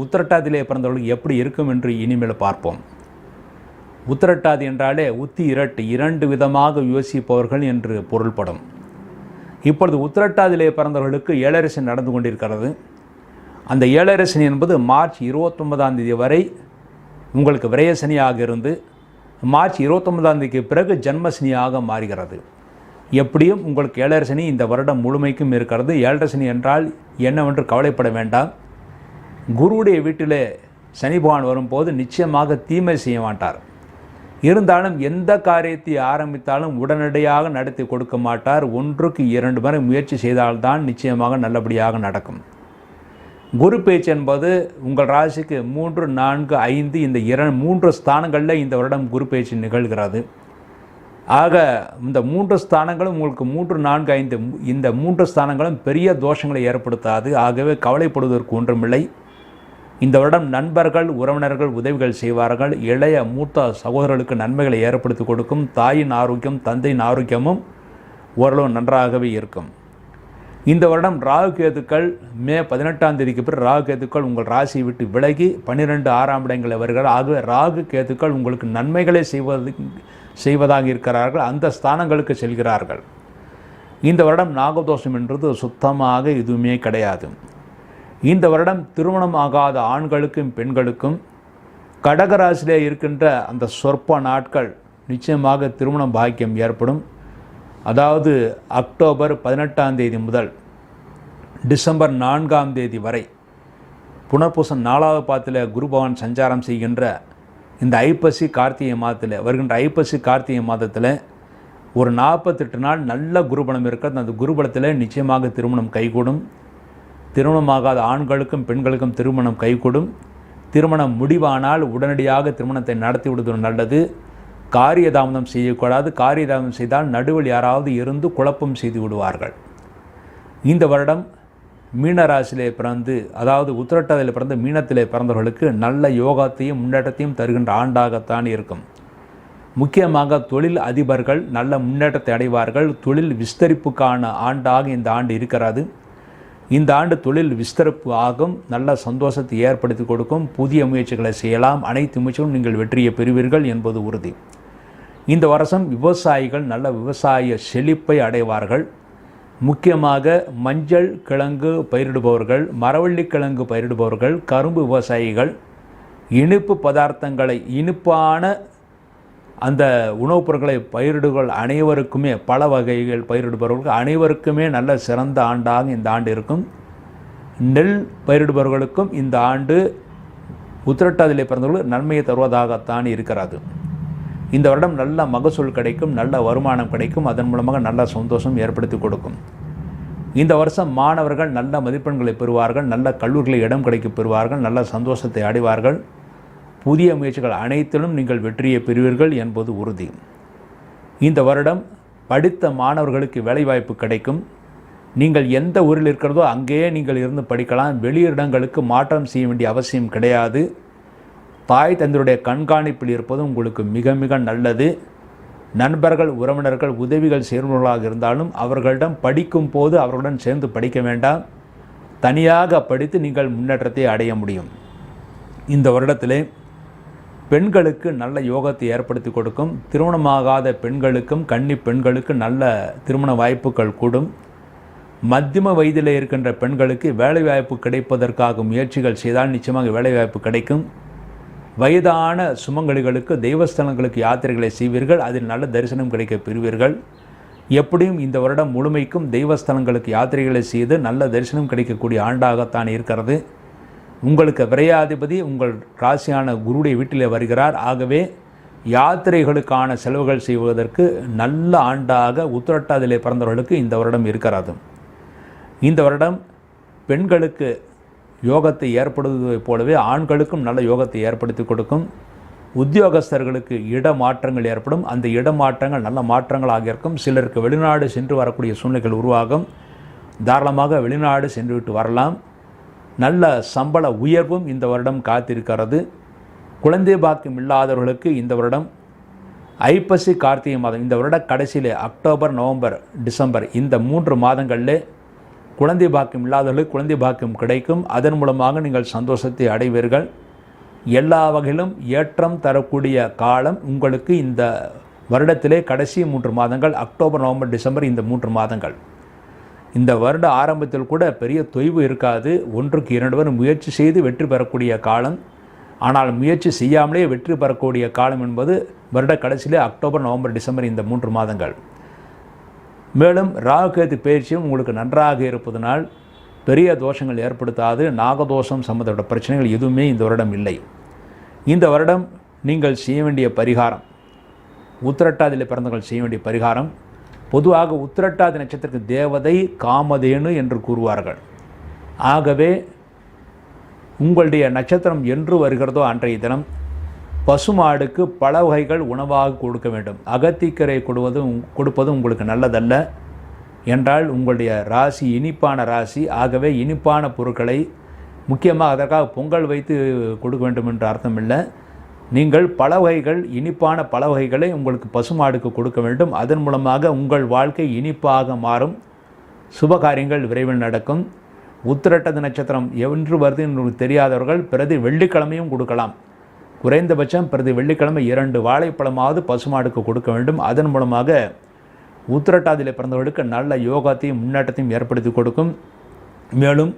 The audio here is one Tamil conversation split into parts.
உத்திரட்டாதியிலே பிறந்தவர்களுக்கு எப்படி இருக்கும் என்று இனிமேல் பார்ப்போம். உத்திரட்டாதி என்றாலே உத்தி இரட்டு இரண்டு விதமாக யோசிப்பவர்கள் என்று பொருள்படும். இப்பொழுது உத்திரட்டாதியிலே பிறந்தவர்களுக்கு ஏழரசன் நடந்து கொண்டிருக்கிறது. அந்த ஏழரசனி என்பது மார்ச் இருபத்தொன்பதாம் தேதி வரை உங்களுக்கு விரயசனியாக இருந்து மார்ச் இருபத்தொன்பதாம் தேதிக்கு பிறகு ஜன்மசனியாக மாறுகிறது. எப்படியும் உங்களுக்கு ஏழரசனி இந்த வருடம் முழுமைக்கும் இருக்கிறது. ஏழரசனி என்றால் என்னவென்று கவலைப்பட வேண்டாம். குருவுடைய வீட்டிலே சனி பகவான் வரும்போது நிச்சயமாக தீமை செய்ய மாட்டார். இருந்தாலும் எந்த காரியத்தை ஆரம்பித்தாலும் உடனடியாக நடத்தி கொடுக்க மாட்டார். ஒன்றுக்கு இரண்டு முறை முயற்சி செய்தால்தான் நிச்சயமாக நல்லபடியாக நடக்கும். குரு பேச்சு என்பது உங்கள் ராசிக்கு மூன்று நான்கு ஐந்து இந்த இர மூன்று ஸ்தானங்களில் இந்த வருடம் குரு பேச்சு நிகழ்கிறது. ஆக இந்த மூன்று ஸ்தானங்களும் உங்களுக்கு மூன்று நான்கு ஐந்து இந்த மூன்று ஸ்தானங்களும் பெரிய தோஷங்களை ஏற்படுத்தாது. ஆகவே கவலைப்படுவதற்கு ஒன்றுமில்லை. இந்த வருடம் நண்பர்கள் உறவினர்கள் உதவிகள் செய்வார்கள். இளைய மூத்த சகோதரர்களுக்கு நன்மைகளை ஏற்படுத்தி கொடுக்கும். தாயின் ஆரோக்கியம் தந்தையின் ஆரோக்கியமும் ஓரளவு நன்றாகவே இருக்கும். இந்த வருடம் ராகு கேதுக்கள் மே பதினெட்டாம் தேதிக்கு பிறகு ராகு கேதுக்கள் உங்கள் ராசியை விட்டு விலகி பன்னிரெண்டு ஆறாம் இடங்களை வருகிறார். ஆகவே ராகு கேதுக்கள் உங்களுக்கு நன்மைகளை செய்வது செய்வதாக இருக்கிறார்கள். அந்த ஸ்தானங்களுக்கு செல்கிறார்கள். இந்த வருடம் நாகதோஷம் என்றது சுத்தமாக எதுவுமே கிடையாது. இந்த வருடம் திருமணம் ஆகாத ஆண்களுக்கும் பெண்களுக்கும் கடகராசிலே இருக்கின்ற அந்த சொற்ப நாட்கள் நிச்சயமாக திருமண பாக்கியம் ஏற்படும். அதாவது அக்டோபர் பதினெட்டாம் தேதி முதல் டிசம்பர் நான்காம் தேதி வரை புனர்பூசம் நாலாவது பாத்தில் குரு பகவான் சஞ்சாரம் செய்கின்ற இந்த ஐப்பசி கார்த்திகை மாதத்தில் வருகின்ற ஐப்பசி கார்த்திகை மாதத்தில் ஒரு நாற்பத்தெட்டு நாள் நல்ல குருபலம் இருக்கிறது. அந்த குருபலத்தில் நிச்சயமாக திருமணம் கைகூடும். திருமணமாகாத ஆண்களுக்கும் பெண்களுக்கும் திருமணம் கைகூடும். திருமணம் முடிவானால் உடனடியாக திருமணத்தை நடத்தி விடுவது நல்லது. காரியதாமதம் செய்யக்கூடாது. காரியதாமதம் செய்தால் நடுவில் யாராவது இருந்து குழப்பம் செய்து விடுவார்கள். இந்த வருடம் மீனராசியிலே பிறந்து அதாவது உத்திரட்டாதியில் பிறந்து மீனத்திலே பிறந்தவர்களுக்கு நல்ல யோகத்தையும் முன்னேற்றத்தையும் தருகின்ற ஆண்டாகத்தான் இருக்கும். முக்கியமாக தொழில் அதிபர்கள் நல்ல முன்னேற்றத்தை அடைவார்கள். தொழில் விஸ்தரிப்புக்கான ஆண்டாக இந்த ஆண்டு இருக்கிறது. இந்த ஆண்டு தொழில் விஸ்தரிப்பு ஆகும். நல்ல சந்தோஷத்தை ஏற்படுத்தி கொடுக்கும். புதிய முயற்சிகளை செய்யலாம். அனைத்து முயற்சிகளும் நீங்கள் வெற்றியை பெறுவீர்கள் என்பது உறுதி. இந்த வருஷம் விவசாயிகள் நல்ல விவசாய செழிப்பை அடைவார்கள். முக்கியமாக மஞ்சள் கிழங்கு பயிரிடுபவர்கள் மரவள்ளி கிழங்கு பயிரிடுபவர்கள் கரும்பு விவசாயிகள் இனிப்பு பதார்த்தங்களை இனிப்பான அந்த உணவுப் பொருட்களை பயிரிடுகள் அனைவருக்குமே பல வகைகள் பயிரிடுபவர்களுக்கு அனைவருக்குமே நல்ல சிறந்த ஆண்டாக இந்த ஆண்டு இருக்கும். நெல் பயிரிடுபவர்களுக்கும் இந்த ஆண்டு உத்திரட்டாதிலே பிறந்தவர்கள் நன்மையை தருவதாகத்தான் இருக்கிறது இந்த வருடம் நல்ல மகசூல் கிடைக்கும் நல்ல வருமானம் கிடைக்கும் அதன் மூலமாக நல்ல சந்தோஷம் ஏற்படுத்தி கொடுக்கும். இந்த வருஷம் மாணவர்கள் நல்ல மதிப்பெண்களை பெறுவார்கள் நல்ல கல்லூரிகளில் இடம் கிடைக்க பெறுவார்கள் நல்ல சந்தோஷத்தை அடைவார்கள். புதிய முயற்சிகள் அனைத்திலும் நீங்கள் வெற்றியை பெறுவீர்கள் என்பது உறுதி. இந்த வருடம் படித்த மாணவர்களுக்கு வேலைவாய்ப்பு கிடைக்கும். நீங்கள் எந்த ஊரில் இருக்கிறதோ அங்கேயே நீங்கள் இருந்து படிக்கலாம். வெளியிடங்களுக்கு மாற்றம் செய்ய வேண்டிய அவசியம் கிடையாது. தாய் தந்தருடைய கண்காணிப்பில் இருப்பது உங்களுக்கு மிக மிக நல்லது. நண்பர்கள் உறவினர்கள் உதவிகள் சேர்ந்தவர்களாக இருந்தாலும் அவர்களிடம் படிக்கும் போது அவர்களுடன் சேர்ந்து படிக்க வேண்டாம். தனியாக படித்து நீங்கள் முன்னேற்றத்தை அடைய முடியும். இந்த வருடத்திலே பெண்களுக்கு நல்ல யோகத்தை ஏற்படுத்தி கொடுக்கும். திருமணமாகாத பெண்களுக்கும் கன்னி பெண்களுக்கு நல்ல திருமண வாய்ப்புகள் கூடும். மத்தியம வயதில் இருக்கின்ற பெண்களுக்கு வேலைவாய்ப்பு கிடைப்பதற்காக முயற்சிகள் செய்தால் நிச்சயமாக வேலைவாய்ப்பு கிடைக்கும். வயதான சுமங்கலிகளுக்கு தெய்வஸ்தலங்களுக்கு யாத்திரைகளை செய்வீர்கள். அதில் நல்ல தரிசனம் கிடைக்க பெறுவீர்கள். எப்படியும் இந்த வருடம் முழுமைக்கும் தெய்வஸ்தலங்களுக்கு யாத்திரைகளை செய்து நல்ல தரிசனம் கிடைக்கக்கூடிய ஆண்டாகத்தான் இருக்கிறது. உங்களுக்கு விரையாதிபதி உங்கள் ராசியான குருடைய வீட்டிலே வருகிறார். ஆகவே யாத்திரைகளுக்கான செலவுகள் செய்வதற்கு நல்ல ஆண்டாக உத்திரட்டாதிலே பிறந்தவர்களுக்கு இந்த வருடம் இருக்கிறது இந்த வருடம் பெண்களுக்கு யோகத்தை ஏற்படுத்துவதைப் போலவே ஆண்களுக்கும் நல்ல யோகத்தை ஏற்படுத்தி கொடுக்கும். உத்தியோகஸ்தர்களுக்கு இடமாற்றங்கள் ஏற்படும். அந்த இடமாற்றங்கள் நல்ல மாற்றங்களாக இருக்கும். சிலருக்கு வெளிநாடு சென்று வரக்கூடிய சூழ்நிலைகள் உருவாகும். தாராளமாக வெளிநாடு சென்றுவிட்டு வரலாம். நல்ல சம்பள உயர்வும் இந்த வருடம் காத்திருக்கிறது. குழந்தை பாக்கியம் இல்லாதவர்களுக்கு இந்த வருடம் ஐப்பசி கார்த்திகை மாதம் இந்த வருட கடைசியிலே அக்டோபர் நவம்பர் டிசம்பர் இந்த மூன்று மாதங்களில் குழந்தை பாக்கியம் இல்லாதவர்களுக்கு குழந்தை பாக்கியம் கிடைக்கும். அதன் மூலமாக நீங்கள் சந்தோஷத்தை அடைவீர்கள். எல்லா வகையிலும் ஏற்றம் தரக்கூடிய காலம் உங்களுக்கு இந்த வருடத்திலே கடைசி மூன்று மாதங்கள் அக்டோபர் நவம்பர் டிசம்பர் இந்த மூன்று மாதங்கள். இந்த வருட ஆரம்பத்தில் கூட பெரிய தொய்வு இருக்காது. ஒன்றுக்கு இரண்டு பேர் முயற்சி செய்து வெற்றி பெறக்கூடிய காலம். ஆனால் முயற்சி செய்யாமலே வெற்றி பெறக்கூடிய காலம் என்பது வருட கடைசியிலே அக்டோபர் நவம்பர் டிசம்பர் இந்த மூன்று மாதங்கள். மேலும் ராகுகேது பயிற்சியும் உங்களுக்கு நன்றாக இருப்பதனால் பெரிய தோஷங்கள் ஏற்படுத்தாது. நாகதோஷம் சம்மந்தப்பட்ட பிரச்சனைகள் எதுவுமே இந்த வருடம் இல்லை. இந்த வருடம் நீங்கள் செய்ய வேண்டிய பரிகாரம் உத்திரட்டாதியில் பிறந்தவர்கள் செய்ய வேண்டிய பரிகாரம் பொதுவாக உத்திரட்டாதி நட்சத்திரத்து தேவதை காமதேனு என்று கூறுவார்கள். ஆகவே உங்களுடைய நட்சத்திரம் என்று வருகிறதோ அன்றைய தினம் பசுமாடுக்கு பல வகைகள் உணவாக கொடுக்க வேண்டும். அகத்திக்கரை கொடுவதும் கொடுப்பதும் உங்களுக்கு நல்லதல்ல. என்றால் உங்களுடைய ராசி இனிப்பான ராசி. ஆகவே இனிப்பான பொருட்களை முக்கியமாக அதற்காக பொங்கல் வைத்து கொடுக்க வேண்டும் என்று அர்த்தம் இல்லை. நீங்கள் பல வகைகள் இனிப்பான பல வகைகளை உங்களுக்கு பசுமாடுக்கு கொடுக்க வேண்டும். அதன் மூலமாக உங்கள் வாழ்க்கை இனிப்பாக மாறும். சுபகாரியங்கள் விரைவில் நடக்கும். உத்திரட்டது நட்சத்திரம் என்று வருது என்று தெரியாதவர்கள் பிரதி வெள்ளிக்கிழமையும் கொடுக்கலாம். குறைந்தபட்சம் பிரதி வெள்ளிக்கிழமை இரண்டு வாழைப்பழமாவது பசுமாடுக்கு கொடுக்க வேண்டும். அதன் மூலமாக உத்திரட்டாதியில் பிறந்தவர்களுக்கு நல்ல யோகாத்தையும் முன்னேற்றத்தையும் ஏற்படுத்தி கொடுக்கும். மேலும்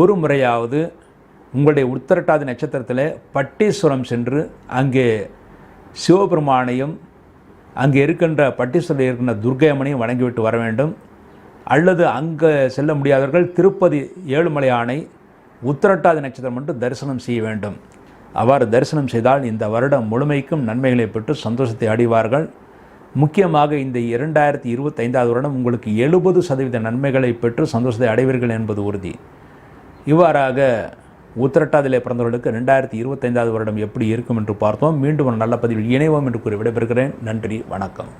ஒரு முறையாவது உங்களுடைய உத்தரட்டாதி நட்சத்திரத்தில் பட்டீஸ்வரம் சென்று அங்கே சிவபெருமானையும் அங்கே இருக்கின்ற பட்டீஸ்வரில் இருக்கின்ற துர்க்கையம்மனையும் வணங்கிவிட்டு வர வேண்டும். அல்லது அங்கே செல்ல முடியாதவர்கள் திருப்பதி ஏழுமலை ஆணை உத்திரட்டாதி நட்சத்திரம் மட்டும் தரிசனம் செய்ய வேண்டும். அவ்வாறு தரிசனம் செய்தால் இந்த வருடம் முழுமைக்கும் நன்மைகளை பெற்று சந்தோஷத்தை அடைவார்கள். முக்கியமாக இந்த இரண்டாயிரத்தி இருபத்தைந்தாவது வருடம் உங்களுக்கு எழுபது சதவீத நன்மைகளை பெற்று சந்தோஷத்தை அடைவீர்கள் என்பது உறுதி. இவ்வாறாக உத்திரட்டாதிலே பிறந்தவர்களுக்கு ரெண்டாயிரத்தி இருபத்தைந்தாவது வருடம் எப்படி இருக்கும் என்று பார்த்தோம். மீண்டும் ஒரு நல்ல பதிவில் இணைவோம் என்று கூறி விடைபெறுகிறேன். நன்றி வணக்கம்.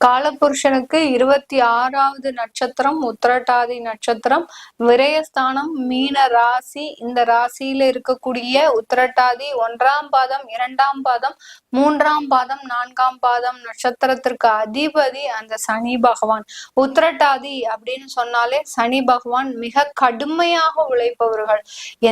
காலபுருஷனுக்கு இருபத்தி ஆறாவது நட்சத்திரம் உத்திரட்டாதி நட்சத்திரம் விரயஸ்தானம் மீன ராசி. இந்த ராசியில இருக்கக்கூடிய உத்திரட்டாதி ஒன்றாம் பாதம் இரண்டாம் பாதம் மூன்றாம் பாதம் நான்காம் பாதம் நட்சத்திரத்திற்கு அதிபதி அந்த சனி பகவான். உத்திரட்டாதி அப்படின்னு சொன்னாலே சனி பகவான் மிக கடுமையாக உழைப்பவர்கள்.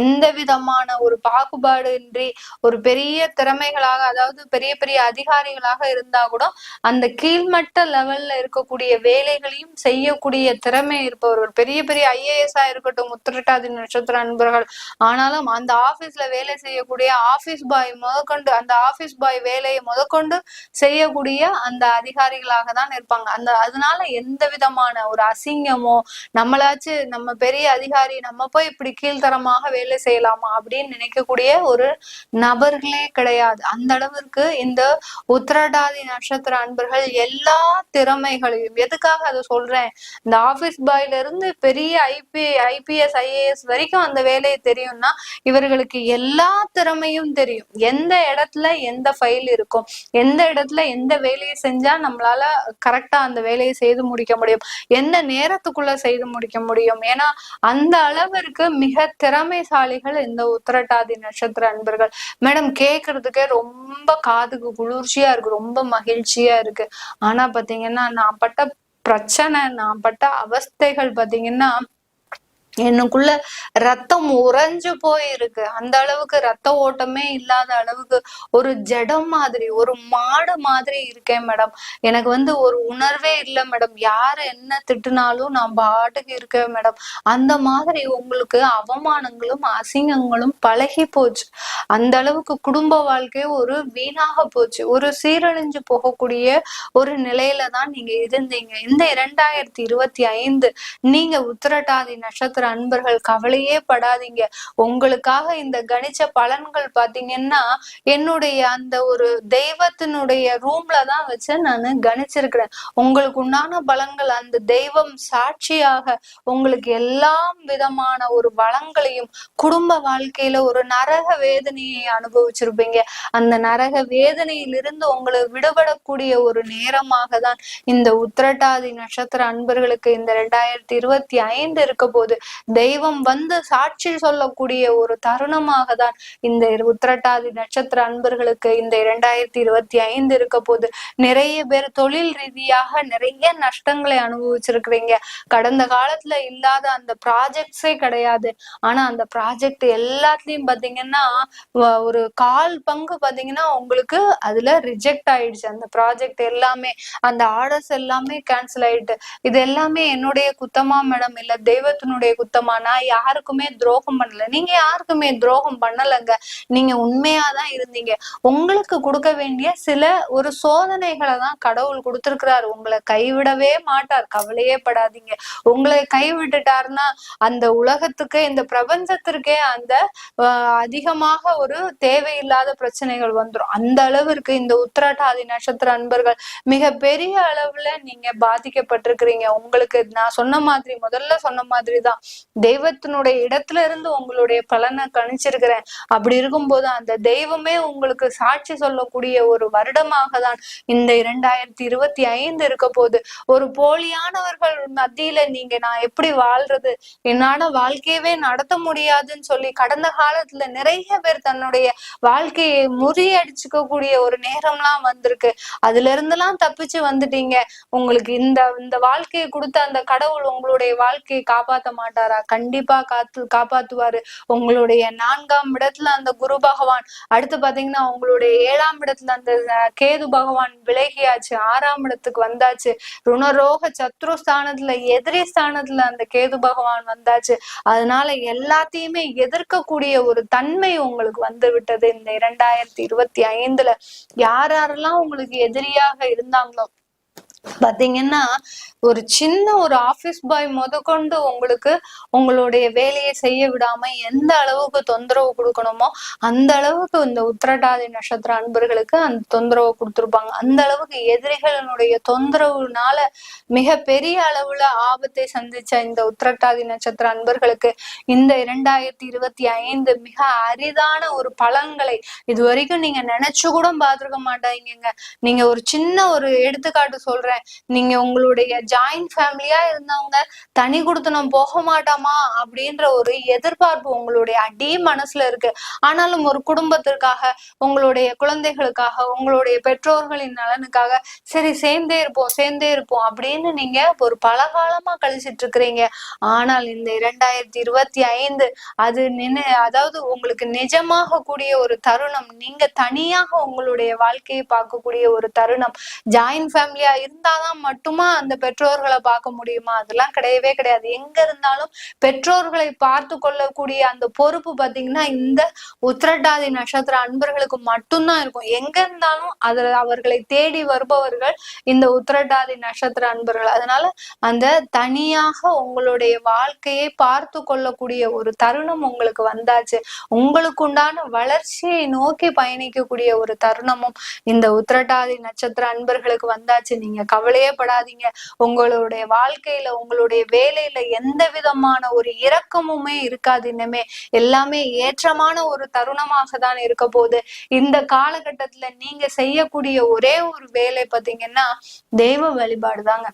எந்த விதமான ஒரு பாகுபாடு இன்றி ஒரு பெரிய திறமைகளாக அதாவது பெரிய பெரிய அதிகாரிகளாக இருந்தா கூட அந்த கீழ்மட்ட லெவல்ல இருக்கக்கூடிய வேலைகளையும் செய்யக்கூடிய திறமை இருப்பவர்கள். பெரிய பெரிய ஐஏஎஸ் ஆ இருக்கட்டும் உத்திரட்டாதி நட்சத்திர அன்பர்கள். ஆனாலும் அந்த ஆபீஸ்ல வேலை செய்யக்கூடிய ஆபீஸ் பாய் முதற்கொண்டு அந்த ஆபீஸ் பாய் வேலையை முதற்கொண்டு செய்யக்கூடிய அந்த அதிகாரிகளாக தான் இருப்பாங்க. அந்த அதனால எந்த விதமான ஒரு அசிங்கமோ நம்மளாச்சு நம்ம பெரிய அதிகாரி நம்ம போய் இப்படி கீழ்த்தரமாக வேலை செய்யலாமா அப்படின்னு நினைக்கக்கூடிய ஒரு நபர்களே கிடையாது. அந்த அளவிற்கு இந்த உத்திரட்டாதி நட்சத்திர அன்பர்கள் எல்லா திறமைகளையும். எதுக்காக அதை சொல்றேன்? இந்த ஆபீஸ் பாய்ல இருந்து பெரிய ஐபி ஐபிஎஸ் ஐஏஎஸ் வரைக்கும் அந்த வேலையை தெரியும்னா இவர்களுக்கு எல்லா திறமையும் தெரியும். எந்த இடத்துல எந்த ஃபைல் இருக்கும்? எந்த இடத்துல எந்த வேலையை செஞ்சா நம்மளால கரெக்டா அந்த வேலையை செய்து முடிக்க முடியும்? எந்த நேரத்துக்குள்ள செய்து முடிக்க முடியும்? ஏன்னா அந்த அளவிற்கு மிக திறமைசாலிகள் இந்த உத்திரட்டாதி நட்சத்திர அன்பர்கள். மேடம் கேக்குறதுக்கே ரொம்ப காதுக்கு குளிர்ச்சியா இருக்கு. ரொம்ப மகிழ்ச்சியா இருக்கு. ஆனா பாத்தீங்கன்னா நான் பட்ட பிரச்சனை நான் பட்ட அவஸ்தைகள் பாத்தீங்கன்னா எனக்குள்ள ரத்தம் உறைஞ்சு போயிருக்கு. அந்த அளவுக்கு ரத்த ஓட்டமே இல்லாத அளவுக்கு ஒரு ஜடம் மாதிரி ஒரு மாடு மாதிரி இருக்கேன் மேடம். எனக்கு வந்து ஒரு உணர்வே இல்லை மேடம். யார் என்ன திட்டுனாலும் நான் பாட்டுக்கு இருக்கேன் மேடம். அந்த மாதிரி உங்களுக்கு அவமானங்களும் அசிங்கங்களும் பழகி போச்சு. அந்த அளவுக்கு குடும்ப வாழ்க்கை ஒரு வீணாக போச்சு. ஒரு சீரழிஞ்சு போகக்கூடிய ஒரு நிலையில தான் நீங்க இருந்தீங்க. இந்த இரண்டாயிரத்தி இருபத்தி ஐந்து நீங்க உத்திரட்டாதி நட்சத்திர அன்பர்கள் கவலையே படாதீங்க. உங்களுக்காக இந்த கணிச்ச பலன்கள் பாத்தீங்கன்னா என்னுடைய அந்த ஒரு தெய்வத்தினுடைய ரூம்ல தான் வச்சு நான் கணிச்சிருக்கிறேன். உங்களுக்கு உண்டான பலன்கள் அந்த தெய்வம் சாட்சியாக உங்களுக்கு எல்லா விதமான ஒரு வளங்களையும் குடும்ப வாழ்க்கையில ஒரு நரக வேதனையை அனுபவிச்சிருப்பீங்க. அந்த நரக வேதனையிலிருந்து உங்களை விடுபடக்கூடிய ஒரு நேரமாக தான் இந்த உத்திரட்டாதி நட்சத்திர அன்பர்களுக்கு இந்த ரெண்டாயிரத்தி இருபத்தி ஐந்து இருக்க போது தெய்வம் வந்து சாட்சி சொல்லக்கூடிய ஒரு தருணமாக தான் இந்த உத்திரட்டாதி நட்சத்திர அன்பர்களுக்கு இந்த இரண்டாயிரத்தி இருபத்தி ஐந்து இருக்க போது நிறைய பேர் தொழில் ரீதியாக நிறைய நஷ்டங்களை அனுபவிச்சிருக்கிறீங்க. கடந்த காலத்துல இல்லாத அந்த ப்ராஜெக்ட்ஸே கிடையாது. ஆனா அந்த ப்ராஜெக்ட் எல்லாத்துலயும் பாத்தீங்கன்னா ஒரு கால் பங்கு பாத்தீங்கன்னா உங்களுக்கு அதுல ரிஜெக்ட் ஆயிடுச்சு. அந்த ப்ராஜெக்ட் எல்லாமே அந்த ஆர்டர்ஸ் எல்லாமே கேன்சல் ஆயிட்டு. இது எல்லாமே என்னுடைய குத்தமா மேடம் இல்ல தெய்வத்தினுடைய குத்தமா நான் யாருக்குமே துரோகம் பண்ணல. நீங்க யாருக்குமே துரோகம் பண்ணலங்க. நீங்க உண்மையாதான் இருந்தீங்க. உங்களுக்கு கொடுக்க வேண்டிய சில ஒரு சோதனைகளை தான் கடவுள் கொடுத்திருக்கிறாரு. உங்களை கைவிடவே மாட்டார். கவலையே படாதீங்க. உங்களை கைவிட்டுட்டாருன்னா அந்த உலகத்துக்கு இந்த பிரபஞ்சத்திற்கே அந்த அதிகமாக ஒரு தேவையில்லாத பிரச்சனைகள் வந்துரும். அந்த அளவிற்கு இந்த உத்திராட்டாதி நட்சத்திர அன்பர்கள் மிக பெரிய அளவுல நீங்க பாதிக்கப்பட்டிருக்கிறீங்க. உங்களுக்கு நான் சொன்ன மாதிரி முதல்ல சொன்ன மாதிரி தான். தெய்வத்தினுடைய இடத்துல இருந்து உங்களுடைய பலனை கணிச்சிருக்கிறேன். அப்படி இருக்கும்போது அந்த தெய்வமே உங்களுக்கு சாட்சி சொல்லக்கூடிய ஒரு வருடமாக தான் இந்த இரண்டாயிரத்தி இருபத்தி ஐந்து இருக்க போது ஒரு போலியானவர்கள் மத்தியில நீங்க நான் எப்படி வாழ்றது? என்னால வாழ்க்கையவே நடத்த முடியாதுன்னு சொல்லி கடந்த காலத்துல நிறைய பேர் தன்னுடைய வாழ்க்கையை முறியடிச்சுக்க கூடிய ஒரு நேரம்லாம் வந்திருக்கு. அதுல இருந்தெல்லாம் தப்பிச்சு வந்துட்டீங்க. உங்களுக்கு இந்த இந்த வாழ்க்கையை கொடுத்த அந்த கடவுள் உங்களுடைய வாழ்க்கையை காப்பாத்த மாட்டார். கண்டிப்பா காத்து காப்பாத்துவாரு. உங்களுடைய நான்காம் இடத்துல அந்த குரு பகவான். அடுத்து பாத்தீங்கன்னா உங்களுடைய ஏழாம் இடத்துல அந்த கேது பகவான் விலகியாச்சு. ஆறாம் இடத்துக்கு வந்தாச்சு. ருணரோக சத்ரு ஸ்தானத்துல எதிரி ஸ்தானத்துல அந்த கேது பகவான் வந்தாச்சு. அதனால எல்லாத்தையுமே எதிர்க்கக்கூடிய ஒரு தன்மை உங்களுக்கு வந்து விட்டது இந்த இரண்டாயிரத்தி இருபத்தி ஐந்துல. யார் யாரெல்லாம் உங்களுக்கு எதிரியாக இருந்தாங்களோ பாத்தீங்கன்னா ஒரு சின்ன ஒரு ஆபீஸ் பாய் முதற்கொண்டு உங்களுக்கு உங்களுடைய வேலையை செய்ய விடாம எந்த அளவுக்கு தொந்தரவு கொடுக்கணுமோ அந்த அளவுக்கு இந்த உத்திரட்டாதி நட்சத்திர அன்பர்களுக்கு அந்த தொந்தரவு கொடுத்திருப்பாங்க. அந்த அளவுக்கு எதிரிகளினுடைய தொந்தரவுனால மிக பெரிய அளவுல ஆபத்தை சந்திச்ச இந்த உத்திரட்டாதி நட்சத்திர அன்பர்களுக்கு இந்த இரண்டாயிரத்தி இருபத்தி ஐந்து மிக அரிதான ஒரு பலன்களை இது வரைக்கும் நீங்க நினைச்சு கூட பார்த்துருக்க மாட்டாங்க நீங்க ஒரு சின்ன ஒரு எடுத்துக்காட்டு சொல்றேன். சொல்றேன். நீங்க உங்களுடைய ஜாயிண்ட் ஃபேமிலியா இருந்தவங்க தனி குடுத்தனம் போக மாட்டோமா? அப்படின்ற ஒரு எதிர்பார்ப்பு உங்களுடைய அடி மனசுல இருக்கு. ஆனாலும் ஒரு குடும்பத்திற்காக உங்களுடைய குழந்தைகளுக்காக உங்களுடைய பெற்றோர்களின் நலனுக்காக சரி சேர்ந்தே இருப்போம் சேர்ந்தே இருப்போம் அப்படின்னு நீங்க ஒரு பல காலமா கழிச்சிட்டு இருக்கிறீங்க. ஆனால் இந்த இரண்டாயிரத்தி இருபத்தி ஐந்து அது நினை அதாவது உங்களுக்கு நிஜமாக கூடிய ஒரு தருணம் நீங்க தனியாக உங்களுடைய வாழ்க்கையை பார்க்கக்கூடிய ஒரு தருணம் ஜாயிண்ட் ஃபேமிலியா இருந்து இருந்தாதான் மட்டுமா அந்த பெற்றோர்களை பார்க்க முடியுமா? அதெல்லாம் கிடையவே கிடையாது. எங்க இருந்தாலும் பெற்றோர்களை பார்த்து கொள்ளக்கூடிய அந்த பொறுப்பு பாத்தீங்கன்னா இந்த உத்திரட்டாதி நட்சத்திர அன்பர்களுக்கு மட்டும்தான் இருக்கும். எங்க இருந்தாலும் அதுல அவர்களை தேடி வருபவர்கள் இந்த உத்திரட்டாதி நட்சத்திர அன்பர்கள். அதனால அந்த தனியாக உங்களுடைய வாழ்க்கையை பார்த்து கொள்ளக்கூடிய ஒரு தருணம் உங்களுக்கு வந்தாச்சு. உங்களுக்கு உண்டான வளர்ச்சியை நோக்கி பயணிக்கக்கூடிய ஒரு தருணமும் இந்த உத்திரட்டாதி நட்சத்திர அன்பர்களுக்கு வந்தாச்சு. நீங்க கவலையே படாதீங்க. உங்களுடைய வாழ்க்கையில உங்களுடைய வேலையில எந்த விதமான ஒரு இரக்கமுமே இருக்காது இன்னமே எல்லாமே ஏற்றமான ஒரு தருணமாக தான் இருக்க போகுது. இந்த காலகட்டத்துல நீங்க செய்யக்கூடிய ஒரே ஒரு வேலை பாத்தீங்கன்னா தெய்வ வழிபாடு தாங்க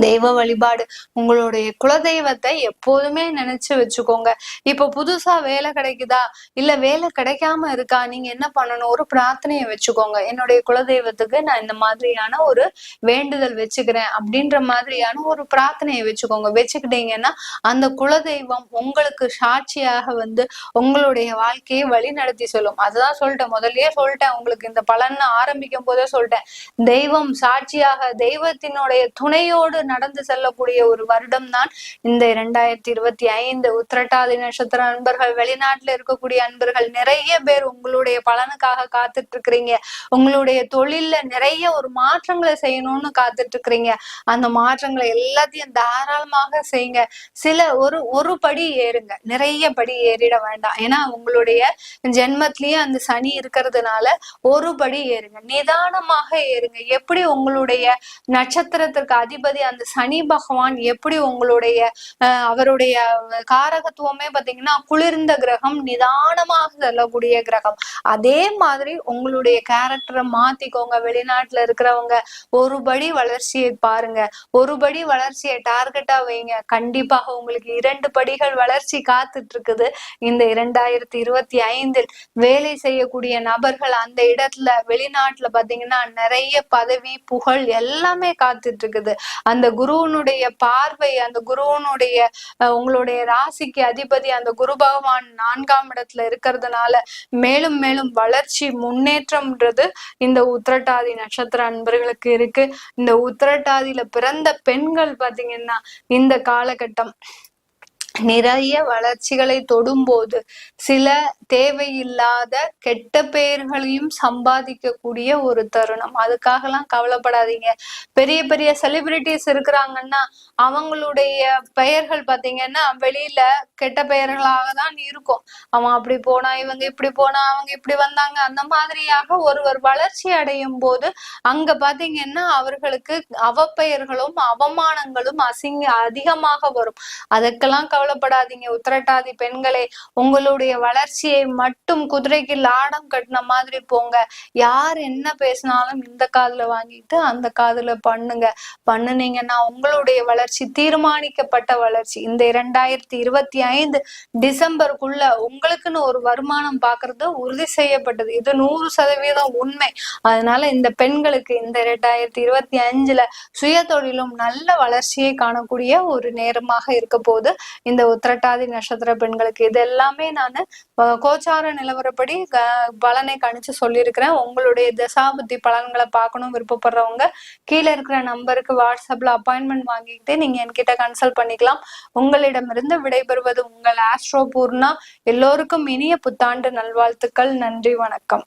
தெய்வ வழிபாடு உங்களுடைய குலதெய்வத்தை எப்போதுமே நினைச்சு வச்சுக்கோங்க. இப்ப புதுசா வேலை கிடைக்குதா? இல்ல வேலை கிடைக்காம இருக்கா? நீங்க என்ன பண்ணணும்? ஒரு பிரார்த்தனையை வச்சுக்கோங்க. என்னுடைய குலதெய்வத்துக்கு நான் இந்த மாதிரியான ஒரு வேண்டுதல் வச்சுக்கிறேன் அப்படின்ற மாதிரியான ஒரு பிரார்த்தனையை வச்சுக்கோங்க. வச்சுக்கிட்டீங்கன்னா அந்த குலதெய்வம் உங்களுக்கு சாட்சியாக வந்து உங்களுடைய வாழ்க்கையை வழி நடத்தி சொல்லும். அதுதான் சொல்லிட்டேன். முதல்லயே சொல்லிட்டேன். உங்களுக்கு இந்த பலன் ஆரம்பிக்கும் போதே சொல்லிட்டேன். தெய்வம் சாட்சியாக தெய்வத்தினுடைய துணையோடு நடந்து செல்லக்கூடிய ஒரு வருடம் தான் இந்த இரண்டாயிரத்தி இருபத்தி ஐந்து. உத்திரட்டாதி நட்சத்திர அன்பர்கள் வெளிநாட்டுல இருக்கக்கூடிய அன்பர்கள் நிறைய பேர் உங்களுடைய பலனுக்காக காத்துட்டு இருக்கிறீங்க உங்களுடைய தொழில்ல நிறைய ஒரு மாற்றங்களை செய்யணும்னு காத்துட்டு இருக்கிறீங்க அந்த மாற்றங்களை எல்லாத்தையும் தாராளமாக செய்யுங்க. சில ஒரு ஒரு படி ஏறுங்க. நிறைய படி ஏறிட வேண்டாம். ஏன்னா உங்களுடைய ஜென்மத்திலயே அந்த சனி இருக்கிறதுனால ஒரு படி ஏறுங்க. நிதானமாக ஏறுங்க. எப்படி உங்களுடைய நட்சத்திரத்திற்கு அதிபதி அந்த சனி பகவான் எப்படி உங்களுடைய அவருடைய காரகத்துவமே பாத்தீங்கன்னா குளிர்ந்த கிரகம் நிதானமாக செல்லக்கூடிய கிரகம். அதே மாதிரி உங்களுடைய கேரக்டரை மாத்திக்கோங்க. வெளிநாட்டுல இருக்கிறவங்க ஒரு படி வளர்ச்சியை பாருங்க. ஒரு படி வளர்ச்சியை டார்கெட்டா வைங்க. கண்டிப்பாக உங்களுக்கு இரண்டு படிகள் வளர்ச்சி காத்துட்டு இருக்குது இந்த இரண்டாயிரத்தி இருபத்தி ஐந்தில் வேலை செய்யக்கூடிய நபர்கள் அந்த இடத்துல வெளிநாட்டுல பாத்தீங்கன்னா நிறைய பதவி புகழ் எல்லாமே காத்துட்டு இருக்குது அந்த குருவனுடைய பார்வை அந்த குருவனுடைய உங்களுடைய ராசிக்கு அதிபதி அந்த குரு பகவான் நான்காம் இடத்துல இருக்கிறதுனால மேலும் மேலும் வளர்ச்சி முன்னேற்றம்ன்றது இந்த உத்திரட்டாதி நட்சத்திர அன்பர்களுக்கு இருக்கு. இந்த உத்திரட்டாதியில பிறந்த பெண்கள் பாத்தீங்கன்னா இந்த காலகட்டம் நிறைய வளர்ச்சிகளை தொடும்போது சில தேவையில்லாத கெட்ட பெயர்களையும் சம்பாதிக்கக்கூடிய ஒரு தருணம். அதுக்காகலாம் கவலைப்படாதீங்க. பெரிய பெரிய செலிபிரிட்டிஸ் இருக்கிறாங்கன்னா அவங்களுடைய பெயர்கள் பாத்தீங்கன்னா வெளியில கெட்ட பெயர்களாக தான் இருக்கும். அவன் அப்படி போனா இவங்க இப்படி போனா அவங்க இப்படி வந்தாங்க. அந்த மாதிரியாக ஒருவர் வளர்ச்சி அடையும் போது அங்க பாத்தீங்கன்னா அவர்களுக்கு அவப்பெயர்களும் அவமானங்களும் அசிங்க அதிகமாக வரும். அதுக்கெல்லாம் கவலைப்படாதீங்க. உத்திரட்டாதி பெண்களே உங்களுடைய வளர்ச்சியை மட்டும் குதிரைக்கு லாடம் கட்டின மாதிரி போங்க. யார் என்ன பேசினாலும் இந்த காதுல வாங்கிட்டு அந்த காதுல பண்ணுங்க. பண்ணுனீங்கன்னா உங்களுடைய வளர்ச்சி தீர்மானிக்கப்பட்ட வளர்ச்சி. இந்த இரண்டாயிரத்தி இருபத்தி ஐந்து டிசம்பருக்குள்ள உங்களுக்குன்னு ஒரு வருமானம் பாக்குறது உறுதி செய்யப்பட்டது. இது நூறு சதவீதம் உண்மை. அதனால இந்த பெண்களுக்கு இந்த இரண்டாயிரத்தி இருபத்தி அஞ்சுல சுய தொழிலும் நல்ல வளர்ச்சியை காணக்கூடிய ஒரு நேரமாக இருக்க போது இந்த உத்திரட்டாதி நட்சத்திர பெண்களுக்கு. இது எல்லாமே நான் கோச்சார நிலவரப்படி பலனை கணிச்சு சொல்லியிருக்கிறேன். உங்களுடைய தசாபுத்தி பலன்களை பார்க்கணும் விருப்பப்படுறவங்க கீழே இருக்கிற நம்பருக்கு வாட்ஸ்அப்ல அப்பாயின்மெண்ட் வாங்கிக்கிட்டு நீங்க என்கிட்ட கன்சல்ட் பண்ணிக்கலாம். உங்களிடமிருந்து விடைபெறுவது உங்கள் ஆஸ்ட்ரோ பூர்ணா எல்லோருக்கும் இனிய புத்தாண்டு நல்வாழ்த்துக்கள். நன்றி வணக்கம்.